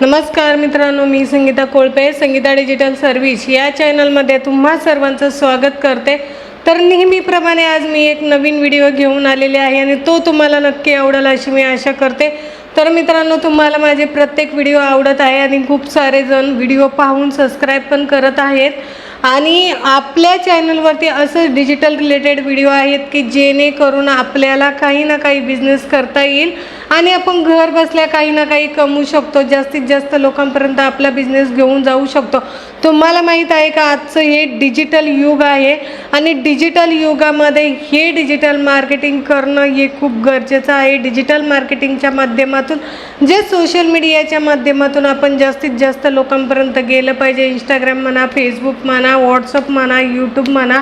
नमस्कार मित्रांनो मी संगीता कोळपे संगीता डिजिटल सर्व्हिस या चॅनलमध्ये तुम्हा सर्वांचं स्वागत करते. तर नेहमीप्रमाणे आज मी एक नवीन व्हिडिओ घेऊन आलेले आहे आणि तो तुम्हाला नक्की आवडेल अशी मी आशा करते. तर मित्रांनो तुम्हाला माझे प्रत्येक व्हिडिओ आवडत आहे आणि खूप सारे जण व्हिडिओ पाहून सबस्क्राईब पण करत आहेत. आणि आपल्या चॅनलवरती असं डिजिटल रिलेटेड व्हिडिओ आहेत की जेणेकरून आपल्याला काही ना काही बिझनेस करता येईल. आणि आपण घर बसल्या काही ना काही कमवू शकतो. जास्तीत जास्त लोकांपर्यंत आपला बिझनेस घेऊन जाऊ शकतो. तुम्हाला माहीत आहे का आजचं हे डिजिटल युग आहे आणि डिजिटल युगामध्ये हे डिजिटल मार्केटिंग करणं हे खूप गरजेचं आहे. डिजिटल मार्केटिंगच्या माध्यमातून जे सोशल मीडियाच्या माध्यमातून आपण जास्तीत जास्त लोकांपर्यंत गेलं पाहिजे. इंस्टाग्राम म्हणा फेसबुक म्हणा व्हॉट्सअप म्हणा यूट्यूब म्हणा.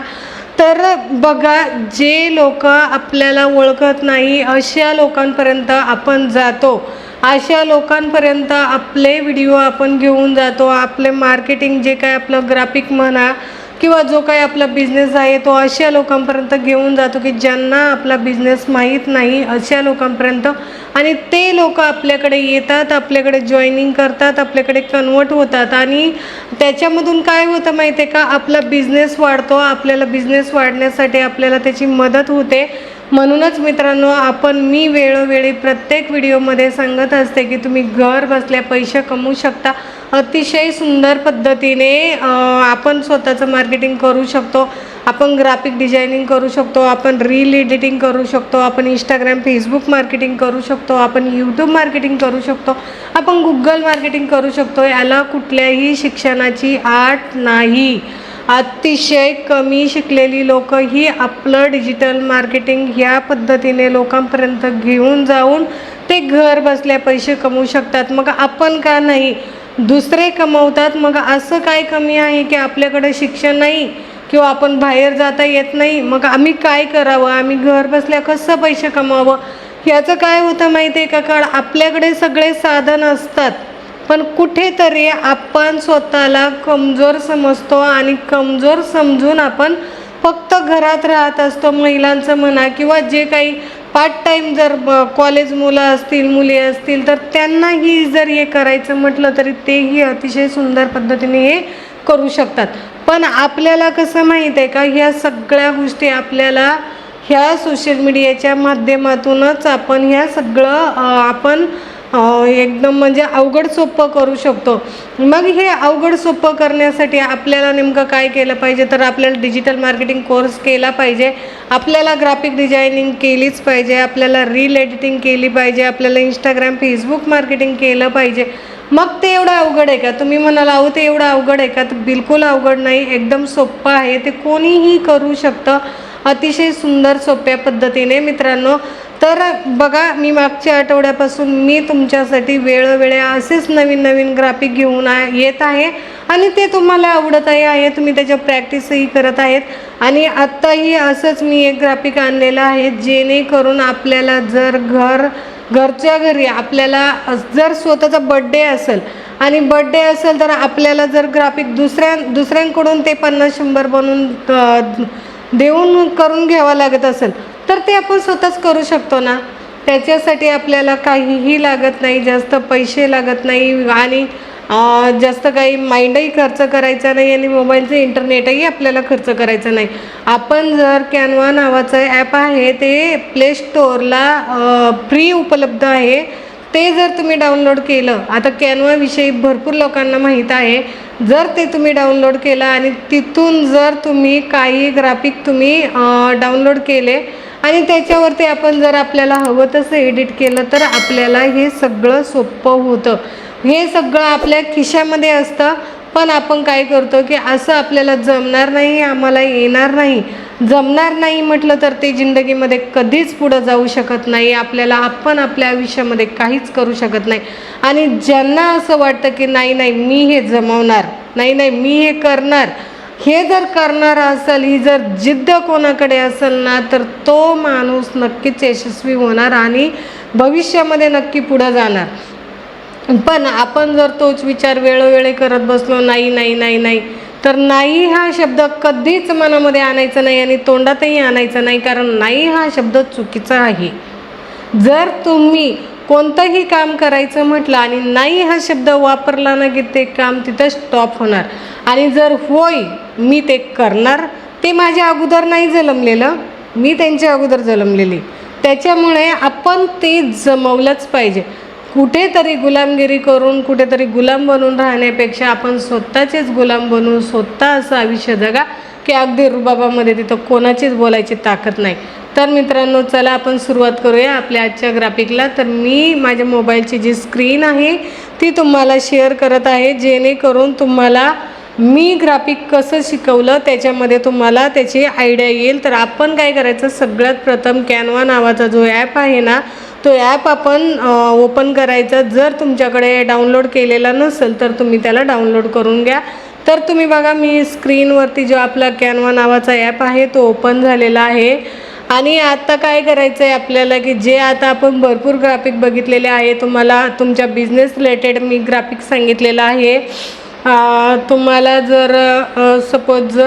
तर बघा जे लोक आपल्याला ओळखत नाही अशा लोकांपर्यंत आपण जातो. अशा लोकांपर्यंत आपले व्हिडिओ आपण घेऊन जातो. आपले मार्केटिंग जे काय आपलं ग्राफिक म्हणा किंवा जो काही आपला बिझनेस आहे तो अशा लोकांपर्यंत घेऊन जातो की ज्यांना आपला बिझनेस माहीत नाही अशा लोकांपर्यंत. आणि ते लोक आपल्याकडे येतात आपल्याकडे जॉईनिंग करतात आपल्याकडे कन्वर्ट होतात. आणि त्याच्यामधून काय होतं माहिती आहे का? आपला बिझनेस वाढतो आपल्याला बिझनेस वाढण्यासाठी आपल्याला त्याची मदत होते. म्हणूनच मित्रांनो आपण मी वेळोवेळी प्रत्येक व्हिडिओमध्ये सांगत असते की तुम्ही घर बसल्या पैसे कमवू शकता. अतिशय सुंदर पद्धतीने आपण स्वतःचं मार्केटिंग करू शकतो. आपण ग्राफिक डिझायनिंग करू शकतो. आपण रील एडिटिंग करू शकतो. आपण इंस्टाग्राम फेसबुक मार्केटिंग करू शकतो. आपण यूट्यूब मार्केटिंग करू शकतो. आपण गुगल मार्केटिंग करू शकतो. याला कुठल्याही शिक्षणाची आट नाही. अतिशय कमी शिकलेली लोक ही आपलं डिजिटल मार्केटिंग ह्या पद्धतीने लोकांपर्यंत घेऊन जाऊन ते घर बसल्या पैसे कमवू शकतात. मग आपण का नाही? दुसरे कमवतात. मग असं काय कमी आहे की आपल्याकडे शिक्षण नाही किंवा आपण बाहेर जाता येत नाही? मग आम्ही काय करावं? आम्ही घर बसल्या कसं पैसे कमावं याचं काय होतं माहिती आहे का कारण आपल्याकडे सगळे साधन असतात. पण कुठेतरी आपण स्वतःला कमजोर समजतो आणि कमजोर समजून आपण फक्त घरात राहत असतो. महिलांचं म्हणा किंवा जे काही पार्ट टाईम जर कॉलेज मुलं असतील मुली असतील तर त्यांनाही जर हे करायचं म्हटलं तरी तेही अतिशय सुंदर पद्धतीने हे करू शकतात. पण आपल्याला कसं माहीत आहे का ह्या सगळ्या गोष्टी आपल्याला ह्या सोशल मीडियाच्या माध्यमातूनच आपण ह्या सगळं आपण एकदम म्हणजे अवघड सोपं करू शकतो. मग हे अवघड सोपं करण्यासाठी आपल्याला नेमकं काय केलं पाहिजे? तर आपल्याला डिजिटल मार्केटिंग कोर्स केला पाहिजे. आपल्याला ग्राफिक डिझायनिंग केलीच पाहिजे. आपल्याला रील एडिटिंग केली पाहिजे. आपल्याला इंस्टाग्राम फेसबुक मार्केटिंग केलं पाहिजे. मग ते एवढं अवघड आहे का? तुम्ही म्हणाल अहो ते एवढं अवघड आहे का? तर बिलकुल अवघड नाही. एकदम सोपं आहे. ते कोणीही करू शकतं. अतिशय सुंदर सोप्या पद्धतीने मित्रांनो. तर बघा मी मागच्या आठवड्यापासून मी तुमच्यासाठी वेळोवेळी असेच नवीन नवीन ग्राफिक घेऊन आ येत आहे. आणि ते तुम्हाला आवडतही आहे. तुम्ही त्याच्या प्रॅक्टिसही करत आहेत. आणि आत्ताही असंच मी एक ग्राफिक आणलेलं आहे जेणेकरून आपल्याला जर घर घरच्या घरी आपल्याला जर स्वतःचा बड्डे असेल आणि बड्डे असेल तर आपल्याला जर ग्राफिक दुसऱ्या दुसऱ्यांकडून ते पन्नास शंभर बनवून देऊन करून घ्यावं लागत असेल तर ते आपण स्वतःच करू शकतो ना? त्याच्यासाठी आपल्याला काहीही लागत नाही जास्त पैसे लागत नाही आणि जास्त काही माइंडही खर्च करायचा नाही आणि मोबाईलचं इंटरनेटही आपल्याला खर्च करायचं नाही. आपण जर कॅनवा नावाचं ॲप आहे ते प्ले स्टोअरला फ्री उपलब्ध आहे. ते जर तुम्ही डाउनलोड केलं आता कॅनवाविषयी भरपूर लोकांना माहीत आहे जर ते तुम्ही डाउनलोड केलं आणि तिथून जर तुम्ही काही ग्राफिक तुम्ही डाउनलोड केले आणि त्याच्यावरती आपण जर आपल्याला हवं तसं एडिट केलं तर आपल्याला हे सगळं सोपं होतं. हे सगळं आपल्या खिशामध्ये असतं. पण आपण काय करतो की असं आपल्याला जमणार नाही आम्हाला येणार नाही. जमणार नाही म्हटलं तर ते जिंदगीमध्ये कधीच पुढं जाऊ शकत नाही. आपल्याला आपण आपल्या आयुष्यामध्ये काहीच करू शकत नाही. आणि ज्यांना असं वाटतं की नाही नाही मी हे जमवणार नाही नाही मी हे करणार हे जर करणार असेल ही जर जिद्द कोणाकडे असेल ना तर तो माणूस नक्कीच यशस्वी होणार आणि भविष्यामध्ये नक्की पुढं जाणार. पण आपण जर तोच विचार वेळोवेळी करत बसलो नाही नाही नाही नाही तर नाही हा शब्द कधीच मनामध्ये आणायचा नाही आणि तोंडातही आणायचा नाही कारण नाही हा शब्द चुकीचा आहे. जर तुम्ही कोणतंही काम करायचं म्हटलं आणि नाही हा शब्द वापरला ना की ते काम तिथं स्टॉप होणार. आणि जर होय मी ते करणार ते माझ्या अगोदर नाही जन्मलेलं मी त्यांच्या अगोदर जन्मलेली. त्याच्यामुळे आपण ते जमवलंच पाहिजे. कुठेतरी गुलामगिरी करून कुठेतरी गुलाम बनून राहण्यापेक्षा आपण स्वतःचेच गुलाम बनून स्वतः असं आयुष्य जगा की अगदी रुबाबामध्ये तिथं कोणाचीच बोलायची ताकद नाही. तर मित्रांनो चला आपण सुरुवात करूया आपल्या आजच्या ग्राफिकला. तर मी माझ्या मोबाईलची जी स्क्रीन आहे ती तुम्हाला शेअर करत आहे जेणेकरून तुम्हाला मी ग्राफिक कसं शिकवलं त्याच्यामध्ये तुम्हाला त्याची आयडिया येईल. तर आपण काय करायचं? सगळ्यात प्रथम कॅनवा नावाचा जो ॲप आहे ना तो ॲप आपण ओपन करायचा. जर तुमच्याकडे डाउनलोड केलेला नसेल तर तुम्ही त्याला डाउनलोड करून घ्या. तर तुम्ही बघा मी स्क्रीनवरती जो आपला कॅनवा नावाचा ॲप आहे तो ओपन झालेला आहे. आणि आता काय करायचं आहे आपल्याला की जे आता आपण भरपूर ग्राफिक बघितलेले आहे तुम्हाला तुमच्या बिझनेस रिलेटेड मी ग्राफिक सांगितलेलं आहे. तुम्हाला जर सपोज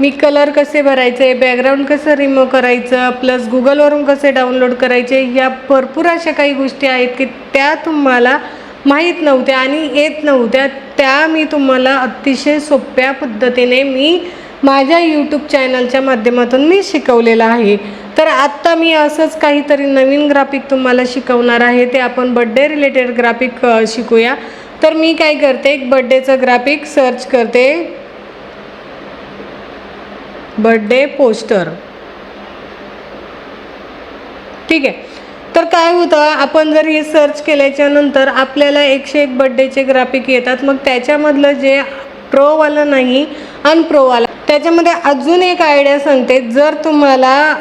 मी कलर कसे भरायचे बॅकग्राऊंड कसं रिमूव्ह करायचं प्लस गुगलवरून कसे डाउनलोड करायचे या भरपूर अशा काही गोष्टी आहेत की त्या तुम्हाला माहीत नव्हत्या आणि येत नव्हत्या त्या मी तुम्हाला अतिशय सोप्या पद्धतीने मी माझ्या यूट्यूब चॅनलच्या माध्यमातून मी शिकवलेलं आहे. तर आत्ता मी असंच काहीतरी नवीन ग्राफिक तुम्हाला शिकवणार आहे ते आपण बड्डे रिलेटेड ग्राफिक शिकूया. तर मी काय करते एक बड्डेचं ग्राफिक सर्च करते. Birthday poster. ठीक आहे. तर काय होतं आपण जर हे सर्च केल्याच्यानंतर आपल्याला एकशे एक बड्डेचे ग्राफिक येतात. मग त्याच्यामधलं जे प्रोवालं नाही अनप्रोवाला त्याच्यामध्ये अजून एक आयडिया सांगते. जर तुम्हाला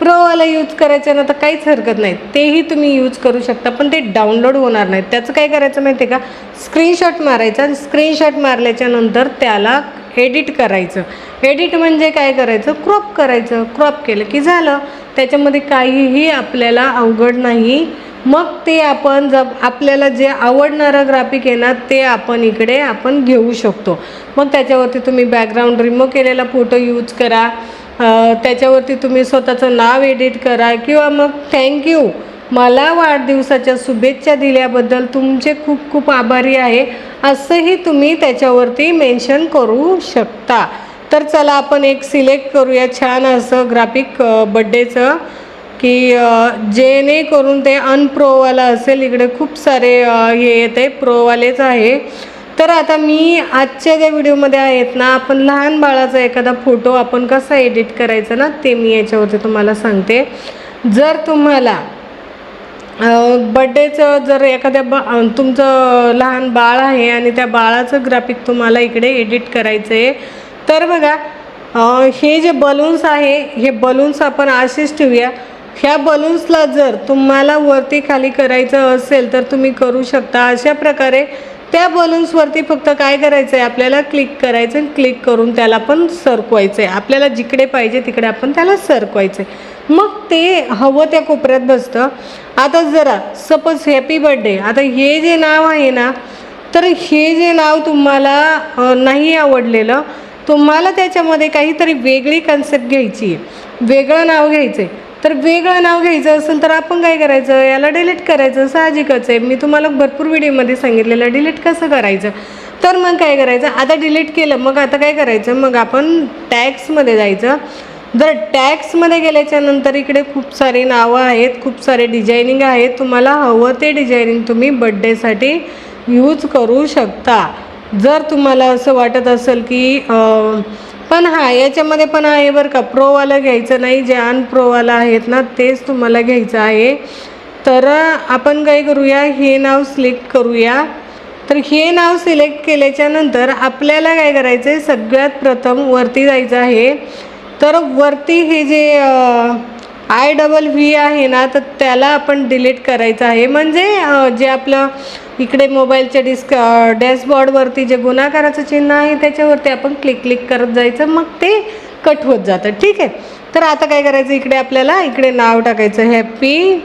प्रोवाला यूज करायचं ना तर काहीच हरकत नाही. तेही तुम्ही यूज करू शकता पण ते डाउनलोड होणार नाहीत त्याचं काय करायचं माहिती आहे का? स्क्रीनशॉट मारायचा आणि स्क्रीनशॉट मारल्याच्यानंतर त्याला एडिट करायचं. एडिट म्हणजे काय करायचं? क्रॉप करायचं. क्रॉप केलं की झालं. त्याच्यामध्ये काहीही आपल्याला अवघड नाही. मग ते आपण जब आपल्याला जे आवडणारं ग्राफिक आहे ना ते आपण इकडे आपण घेऊ शकतो. मग त्याच्यावरती तुम्ही बॅकग्राऊंड रिमूव्ह केलेला फोटो यूज करा. त्याच्यावरती तुम्ही स्वतःचं नाव एडिट करा किंवा मग थँक्यू मला वाढदिवसाच्या शुभेच्छा दिल्याबद्दल तुमचे खूप खूप आभारी आहे. असंही तुम्ही त्याच्यावरती मेन्शन करू शकता. तर चला आपण एक सिलेक्ट करूया. छान असं ग्राफिक बड्डेचं की जेणेकरून ते अनप्रोवाला असेल. इकडे खूप सारे हे येते. प्रोवालेच आहे. तर आता मी आजच्या ज्या व्हिडिओमध्ये आहेत ना आपण लहान बाळाचा एखादा फोटो आपण कसा एडिट करायचा ना ते मी याच्यावरती तुम्हाला सांगते. जर तुम्हाला बड्डेचं जर एखाद्या बा तुमचं लहान बाळ आहे आणि त्या बाळाचं ग्राफिक तुम्हाला इकडे एडिट करायचं आहे तर बघा हे जे बलून्स आहे हे बलून्स आपण असेच ठेवूया. ह्या बलून्सला जर तुम्हाला वरती खाली करायचं असेल तर तुम्ही करू शकता. अशा प्रकारे त्या बलून्सवरती फक्त काय करायचं आहे आपल्याला क्लिक करायचं आणि क्लिक करून त्याला पण सरकवायचं आहे आपल्याला जिकडे पाहिजे तिकडे आपण त्याला सरकवायचं आहे मग ते हवं त्या कोपऱ्यात बसतं. आता जरा सपोज हॅपी बर्थडे आता हे जे नाव आहे ना तर हे जे नाव तुम्हाला नाही आवडलेलं तुम्हाला त्याच्यामध्ये काहीतरी वेगळी कन्सेप्ट घ्यायची आहे. वेगळं नाव घ्यायचं आहे. तर वेगळं नाव घ्यायचं असेल तर आपण काय करायचं? याला डिलीट करायचं साहजिकच आहे. मी तुम्हाला भरपूर व्हिडिओमध्ये सांगितलेलं डिलीट कसं करायचं? तर मग काय करायचं? आता डिलीट केलं मग आता काय करायचं? मग आपण टॅक्समध्ये जायचं. जर टॅक्समध्ये गेल्याच्यानंतर इकडे खूप सारे नावं आहेत खूप सारे डिझायनिंग आहेत तुम्हाला हवं ते डिझायनिंग तुम्ही बड्डेसाठी यूज करू शकता. जर तुम्हाला असं वाटत असेल की पण हां याच्यामध्ये पण आहे बरं का प्रोवाला घ्यायचं नाही जे अनप्रोवाला आहेत ना तेच तुम्हाला घ्यायचं आहे. तर आपण काय करूया हे नाव सिलेक्ट करूया. तर हे नाव सिलेक्ट केल्याच्यानंतर आपल्याला काय करायचं आहे सगळ्यात प्रथम वरती जायचं आहे. तर वरती हे जे आय डबल व्ही आहे ना तर त्याला आपण डिलीट करायचं आहे. म्हणजे जे आपलं इकडे मोबाईलच्या डिस्क डॅशबोर्डवरती जे गुन्हाकाराचं चिन्ह आहे त्याच्यावरती आपण क्लिक क्लिक करत जायचं. मग ते कट होत जातं. ठीक आहे? तर आता काय करायचं? इकडे आपल्याला इकडे नाव टाकायचं. हॅप्पी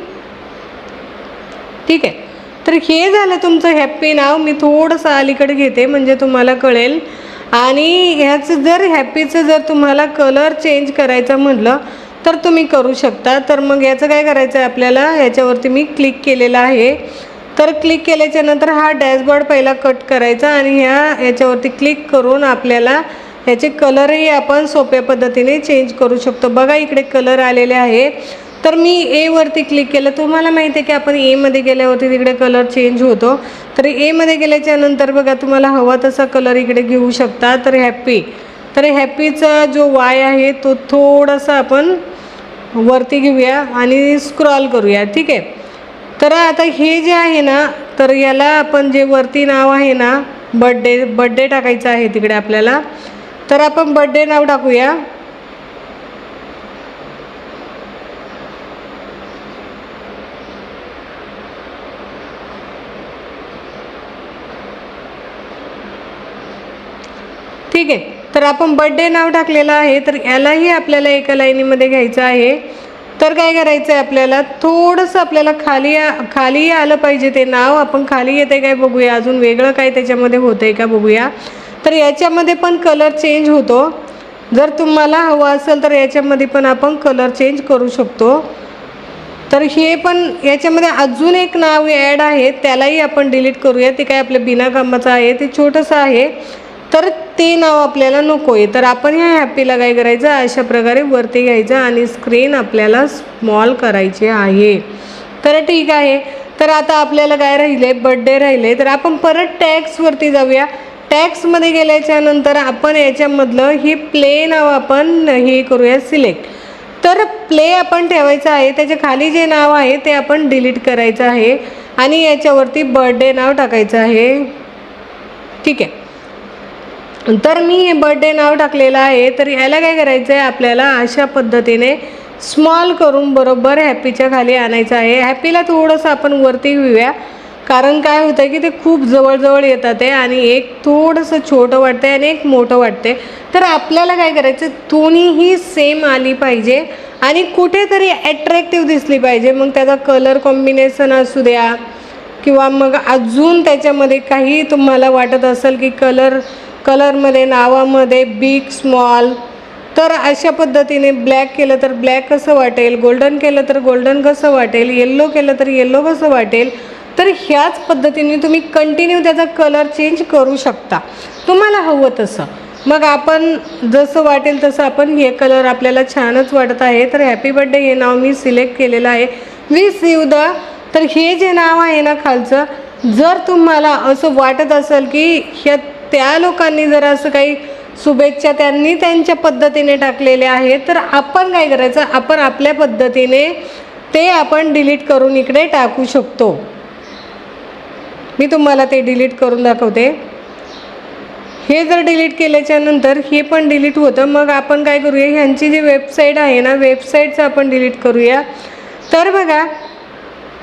ठीक आहे? तर हे झालं तुमचं हॅप्पी नाव. मी थोडंसं अलीकडे घेते. म्हणजे तुम्हाला कळेल. आणि ह्याचं जर हॅप्पीचं जर तुम्हाला कलर चेंज करायचं म्हटलं तर तुम्ही करू शकता. तर मग याचं काय करायचं आहे आपल्याला? ह्याच्यावरती मी क्लिक केलेलं आहे. तर क्लिक केल्याच्यानंतर हा डॅशबोर्ड पहिला कट करायचा आणि ह्या याच्यावरती क्लिक करून आपल्याला ह्याचे कलरही आपण सोप्या पद्धतीने चेंज करू शकतो. बघा इकडे कलर आलेले आहे. तर मी एवरती क्लिक केलं. तुम्हाला माहिती आहे की आपण एमध्ये गेल्यावरती तिकडे कलर चेंज होतो. तर एमध्ये गेल्याच्यानंतर बघा तुम्हाला हवा तसा कलर इकडे घेऊ शकता. तर हॅप्पी तर हॅप्पीचा जो वाय आहे तो थोडासा आपण वरती घेऊया आणि स्क्रॉल करूया. ठीक आहे? तर आता हे जे आहे ना तर याला आपण जे वरती नाव आहे ना बड्डे बड्डे टाकायचं आहे तिकडे आपल्याला. तर आपण बड्डे नाव टाकूया. ठीक आहे. तर आपण बड्डे नाव टाकलेलं आहे तर यालाही आपल्याला एका लाईनीमध्ये घ्यायचं आहे. तर काय करायचं आहे आपल्याला? थोडंसं आपल्याला खाली खाली आलं पाहिजे ते नाव. आपण खाली येते काय बघूया. अजून वेगळं काय त्याच्यामध्ये होतं आहे का बघूया. तर याच्यामध्ये पण कलर चेंज होतो. जर तुम्हाला हवं असेल तर याच्यामध्ये पण आपण कलर चेंज करू शकतो. तर हे पण याच्यामध्ये अजून एक नाव ॲड आहे. त्यालाही आपण डिलीट करूया. ते काय आपलं बिना कामाचं आहे. ते छोटंसं आहे. तर ते नाव आपल्याला नको आहे तर आपण ह्या हॅपीला काय करायचं? अशा प्रकारे वरती घ्यायचं आणि स्क्रीन आपल्याला स्मॉल करायची आहे. तर ठीक आहे. तर आता आपल्याला काय राहिले? बड्डे राहिले. तर आपण परत टॅक्सवरती जाऊया. टॅक्समध्ये गेल्याच्यानंतर आपण याच्यामधलं हे प्ले नाव आपण हे करूया सिलेक्ट तर प्ले आपण ठेवायचं आहे. त्याच्याखाली जे नाव आहे ते आपण डिलीट करायचं आहे. आणि याच्यावरती बर्थडे नाव टाकायचं आहे. ठीक आहे. तर मी हे बर्थडे नाव टाकलेलं आहे. तर याला काय करायचं आहे आपल्याला अशा पद्धतीने स्मॉल करून बरोबर हॅपीच्या खाली आणायचं आहे. हॅपीला थोडंसं आपण वरती घेऊया. कारण काय होतं की ते खूप जवळजवळ येतात आहे आणि एक थोडंसं छोटं वाटतं आणि एक मोठं वाटते तर आपल्याला काय करायचं दोन्हीही सेम आली पाहिजे आणि कुठेतरी ॲट्रॅक्टिव्ह दिसली पाहिजे. मग त्याचा कलर कॉम्बिनेशन असू द्या किंवा मग अजून त्याच्यामध्ये काही तुम्हाला वाटत असेल की कलर कलरमध्ये नावामध्ये बिग स्मॉल तर अशा पद्धतीने ब्लॅक केलं तर ब्लॅक कसं वाटेल? गोल्डन केलं तर गोल्डन कसं वाटेल? येल्लो केलं तर येल्लो कसं वाटेल? तर ह्याच पद्धतीने तुम्ही कंटिन्यू त्याचा कलर चेंज करू शकता. तुम्हाला हवं तसं. मग आपण जसं वाटेल तसं आपण हे कलर आपल्याला छानच वाटत आहे. तर हॅपी बड्डे हे नाव मी सिलेक्ट केलेलं आहे. वी यू द तर हे जे नाव आहे ना खालचं जर तुम्हाला असं वाटत असेल की ह्या त्या लोकांनी जर असं काही शुभेच्छा त्यांनी त्यांच्या पद्धतीने टाकलेल्या आहेत तर आपण काय करायचं? आपण आपल्या पद्धतीने ते आपण डिलीट करून इकडे टाकू शकतो. मी तुम्हाला ते डिलीट करून दाखवते. हे जर डिलीट केल्याच्यानंतर हे पण डिलीट होतं. मग आपण काय करूया? ह्यांची जी वेबसाईट आहे ना वेबसाईटचं आपण डिलीट करूया. तर बघा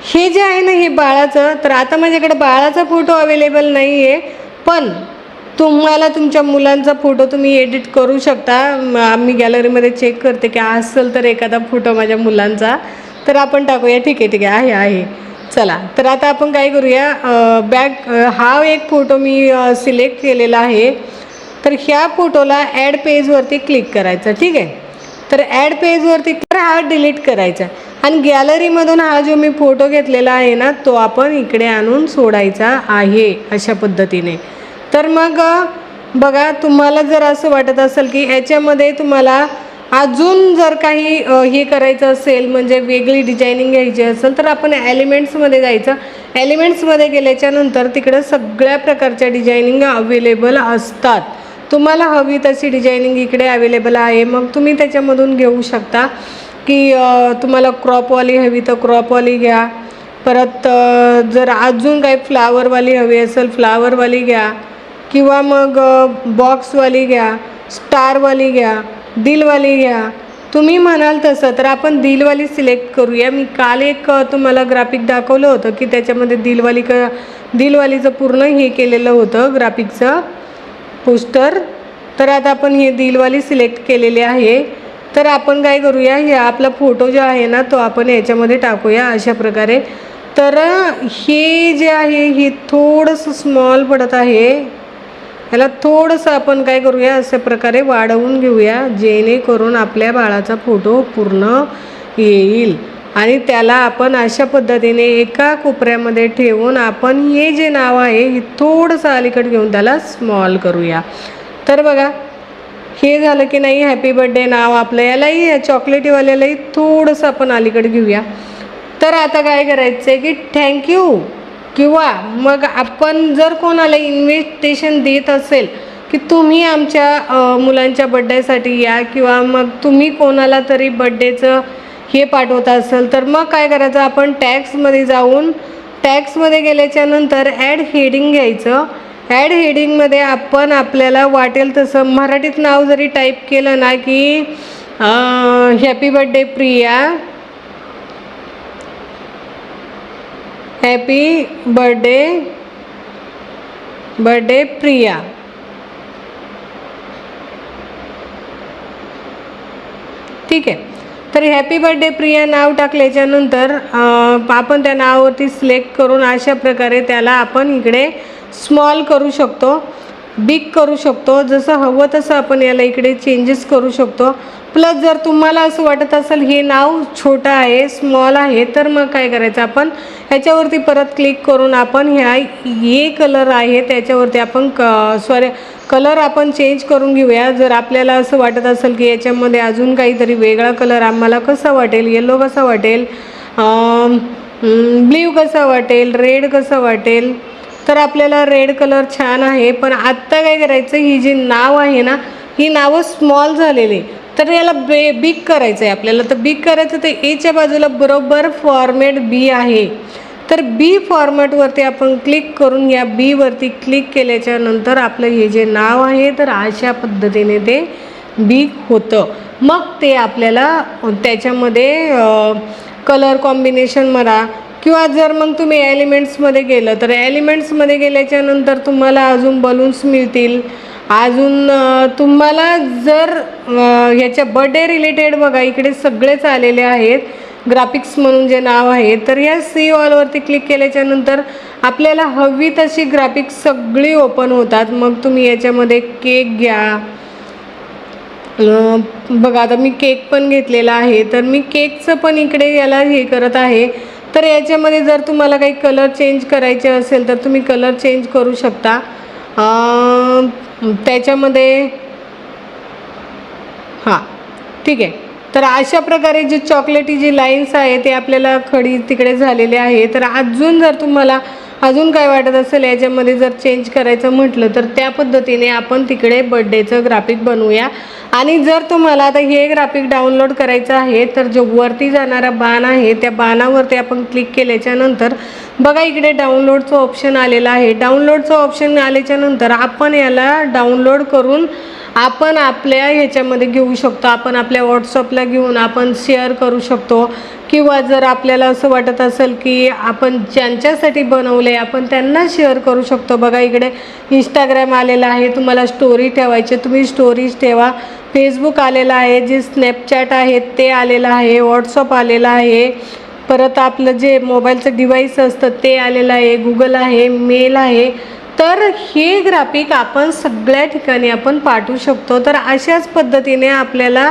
हे जे आहे ना हे बाळाचं तर आता माझ्याकडे बाळाचा फोटो अवेलेबल नाही आहे पण तुम्हाला तुमच्या मुलांचा फोटो तुम्ही एडिट करू शकता. आम्ही गॅलरीमध्ये चेक करते की असेल तर एखादा फोटो माझ्या मुलांचा तर आपण टाकूया. ठीक आहे ठीक आहे. आहे आहे. चला. तर आता आपण काय करूया? बॅक हा एक फोटो मी सिलेक्ट केलेला आहे. तर ह्या फोटोला ॲड पेजवरती क्लिक करायचं. ठीक आहे? तर ॲड पेजवरती तर हा डिलीट करायचा. आणि गॅलरीमधून हा जो मी फोटो घेतलेला आहे ना तो आपण इकडे आणून सोडायचा आहे अशा पद्धतीने. तर मग बघा तुम्हाला जर असं वाटत असेल की याच्यामध्ये तुम्हाला अजून जर काही हे करायचं असेल म्हणजे वेगळी डिझायनिंग घ्यायची असेल तर आपण ॲलिमेंट्समध्ये जायचं. ॲलिमेंट्समध्ये गेल्याच्यानंतर तिकडं सगळ्या प्रकारच्या डिझायनिंग अवेलेबल असतात. तुम्हाला हवी तशी डिझायनिंग इकडे अवेलेबल आहे. मग तुम्ही त्याच्यामधून घेऊ शकता की तुम्हाला क्रॉपवाली हवी तर क्रॉपवाली घ्या. परत जर अजून काही फ्लावरवाली हवी असेल फ्लावरवाली घ्या. किंवा मग बॉक्सवाली घ्या स्टारवाली घ्या दिलवाली घ्या. तुम्ही म्हणाल तसं तर आपण दिलवाली सिलेक्ट करूया. मी काल एक तुम्हाला ग्राफिक दाखवलं होतं की त्याच्यामध्ये दिलवाली क दिलवालीचं पूर्ण हे केलेलं होतं ग्राफिकचं पोस्टर. तर आता आपण हे दिलवाली सिलेक्ट केलेली आहे. तर आपण काय करूया हे आपला फोटो जो आहे ना तो आपण याच्यामध्ये टाकूया अशा प्रकारे. तर हे जे आहे हे थोडंसं स्मॉल पडत आहे. ह्याला थोडंसं आपण काय करूया अशा प्रकारे वाढवून घेऊया जेणेकरून आपल्या बाळाचा फोटो पूर्ण येईल. आणि त्याला आपण अशा पद्धतीने एका कोपऱ्यामध्ये ठेवून आपण हे जे नाव आहे हे थोडंसं अलीकडे घेऊन त्याला स्मॉल करूया. तर बघा हे झालं की नाही हॅपी बर्थडे नाव आपलं यालाही या चॉकलेटीवाल्यालाही थोडंसं आपण अलीकडे घेऊया. तर आता काय करायचं आहे की थँक्यू! किंवा मग आपण जर कोणाला इन्व्हिटेशन देत असेल की तुम्ही आमच्या मुलांच्या बड्डेसाठी या किंवा मग तुम्ही कोणाला तरी बड्डेचं हे पाठवत असेल तर मग काय करायचं? आपण टॅक्समध्ये जाऊन टॅक्समध्ये गेल्याच्यानंतर ॲड हेडिंग घ्यायचं. ॲड हेडिंगमध्ये आपण आपल्याला वाटेल तसं मराठीत नाव जरी टाईप केलं ना की happy birthday Priya happy birthday birthday Priya ठीक आहे. तर हॅपी बर्थडे प्रिया नाव टाकल्याच्यानंतर आपण त्या नावावरती सिलेक्ट करून अशा प्रकारे त्याला आपण इकडे स्मॉल करू शकतो बिग करू शकतो. जसं हवं तसं आपण याला इकडे चेंजेस करू शकतो. प्लस जर तुम्हाला असं वाटत असेल हे नाव छोटं आहे स्मॉल आहे तर मग काय करायचं? आपण ह्याच्यावरती परत क्लिक करून आपण ह्या हे कलर आहे त्याच्यावरती आपण क सॉरी कलर आपण चेंज करून घेऊया. जर आपल्याला असं वाटत असेल की याच्यामध्ये अजून काहीतरी वेगळा कलर आम्हाला कसा वाटेल येलो कसा वाटेल ब्ल्यू कसा वाटेल रेड कसा वाटेल तर आपल्याला रेड कलर छान आहे. पण आत्ता काय करायचं ही जी नाव आहे ना ही नावं स्मॉल झालेली. तर याला बे बिग करायचं आहे आपल्याला. तर बिग करायचं तर एच्या बाजूला बरोबर फॉर्मेट बी आहे. तर बी फॉर्मॅटवरती आपण क्लिक करून या बीवरती क्लिक केल्याच्यानंतर आपलं हे जे नाव आहे तर अशा पद्धतीने ते बिग होतं. मग ते आपल्याला त्याच्यामध्ये कलर कॉम्बिनेशन म्हणा किंवा जर मग तुम्ही एलिमेंट्समध्ये गेलं तर एलिमेंट्समध्ये गेल्याच्यानंतर तुम्हाला अजून बलून्स मिळतील. अजून तुम्हाला जर ह्याच्या बर्थडे रिलेटेड बघा इकडे सगळेच आलेले आहेत. ग्राफिक्स म्हणून जे नाव आहे तर या सी ऑलवरती क्लिक केल्याच्यानंतर आपल्याला हवी तशी ग्राफिक्स सगळी ओपन होतात. मग तुम्ही याच्यामध्ये केक घ्या. बघा आता मी केक पण घेतलेला आहे. तर मी केकचं पण इकडे याला हे करत आहे. तर याच्यामध्ये जर तुम्हाला काही कलर चेंज करायचे असेल तर तुम्ही कलर चेंज करू शकता. त्याच्यामध्ये हां ठीक आहे. तर अशा प्रकारे जे चॉकलेटी जी लाईन्स आहे ते आपल्याला खडी तिकडे झालेले आहे तर अजून जर तुम्हाला अजून काय वाटत असेल याच्यामध्ये जर चेंज करायचं म्हटलं तर त्या पद्धतीने आपण तिकडे बड्डेचं ग्राफिक बनवूया. आणि जर तुम्हाला आता हे ग्राफिक डाउनलोड करायचं आहे तर जो वरती जाणारा बाण आहे त्या बाणावरती आपण क्लिक केल्याच्यानंतर बघा इकडे डाउनलोडचं ऑप्शन आलेलं आहे. डाउनलोडचं ऑप्शन आल्याच्यानंतर आपण याला डाउनलोड करून आपण आपल्या ह्याच्यामध्ये घेऊ शकतो. आपण आपल्या व्हॉट्सअपला घेऊन आपण शेअर करू शकतो. किंवा जर आपल्याला असं वाटत असेल की आपण ज्यांच्यासाठी बनवले आपण त्यांना शेअर करू शकतो. बघा इकडे इंस्टाग्राम आलेला आहे. तुम्हाला स्टोरी ठेवायची. तुम्ही स्टोरीज ठेवा. फेसबुक आलेला आहे. जे स्नॅपचॅट आहे ते आलेलं आहे. व्हॉट्सअप आलेलं आहे. परत आपलं जे मोबाईलचं डिव्हाइस असतं ते आलेलं आहे. गुगल आहे मेल आहे. तर हे ग्राफिक आपण सगळ्या ठिकाणी आपण पाठवू शकतो. तर अशाच पद्धतीने आपल्याला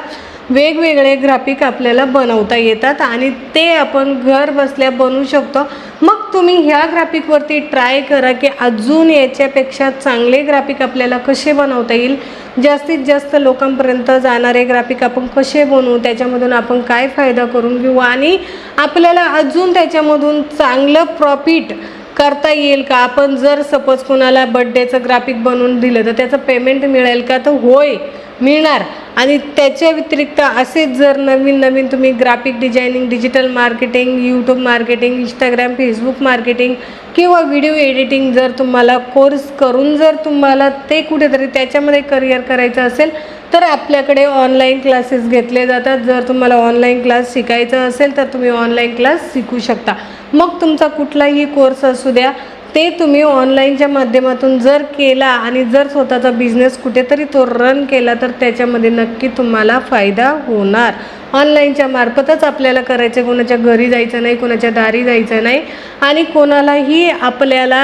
वेगवेगळे ग्राफिक आपल्याला बनवता येतात आणि ते आपण घर बसल्या बनवू शकतो. मग तुम्ही ह्या ग्राफिकवरती ट्राय करा की अजून याच्यापेक्षा चांगले ग्राफिक आपल्याला कसे बनवता येईल? जास्तीत जास्त लोकांपर्यंत जाणारे ग्राफिक आपण कसे बनवू? त्याच्यामधून आपण काय फायदा करून घेऊ? आणि आपल्याला अजून त्याच्यामधून चांगलं प्रॉफिट करता येईल का? आपण जर सपोज कोणाला बड्डेचं ग्राफिक बनवून दिलं तर त्याचं पेमेंट मिळेल का? तर होय. मिळणार. आणि त्याच्या व्यतिरिक्त असेच जर नवीन नवीन तुम्ही graphic designing digital marketing YouTube marketing Instagram Facebook marketing किंवा व्हिडिओ एडिटिंग जर तुम्हाला कोर्स करून जर तुम्हाला ते कुठेतरी त्याच्यामध्ये करिअर करायचं असेल तर आपल्याकडे ऑनलाईन क्लासेस घेतले जातात. जर तुम्हाला ऑनलाईन क्लास शिकायचं असेल तर तुम्ही ऑनलाईन क्लास शिकू शकता. मग तुमचा कुठलाही कोर्स असू द्या ते तुम्ही ऑनलाईनच्या माध्यमातून जर केला आणि जर स्वतःचा बिझनेस कुठेतरी तो रन केला तर त्याच्यामध्ये नक्की तुम्हाला फायदा होणार. ऑनलाईनच्या मार्फतच आपल्याला करायचं कोणाच्या घरी जायचं नाही कोणाच्या दारी जायचं नाही आणि कोणालाही आपल्याला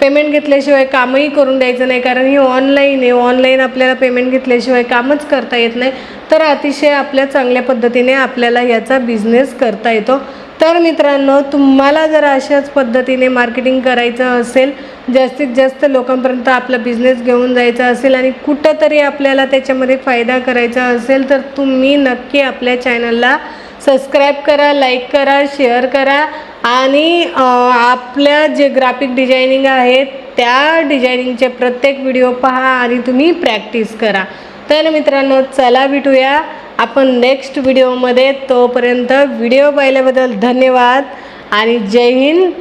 पेमेंट घेतल्याशिवाय कामही करून द्यायचं नाही कारण ही ऑनलाईन आहे. ऑनलाईन आपल्याला पेमेंट घेतल्याशिवाय कामच करता येत नाही. तर अतिशय आपल्या चांगल्या पद्धतीने आपल्याला याचा बिझनेस करता येतो. तर मित्रांनो तुम्हाला जर अशाच पद्धतीने मार्केटिंग करायचं असेल जास्तीत जास्त लोकांपर्यंत आपला बिझनेस घेऊन जायचा असेल आणि कुठंतरी आपल्याला त्याच्यामध्ये फायदा करायचा असेल तर तुम्ही नक्की आपल्या चॅनलला सबस्क्राईब करा लाईक करा शेअर करा आणि आपल्या जे ग्राफिक डिझायनिंग आहेत त्या डिझायनिंगचे प्रत्येक व्हिडिओ पहा आणि तुम्ही प्रॅक्टिस करा. तर मित्रांनो चला भेटूया आपण नेक्स्ट व्हिडिओमध्ये तोपर्यंत व्हिडिओ पाहिल्याबद्दल धन्यवाद आणि जय हिंद.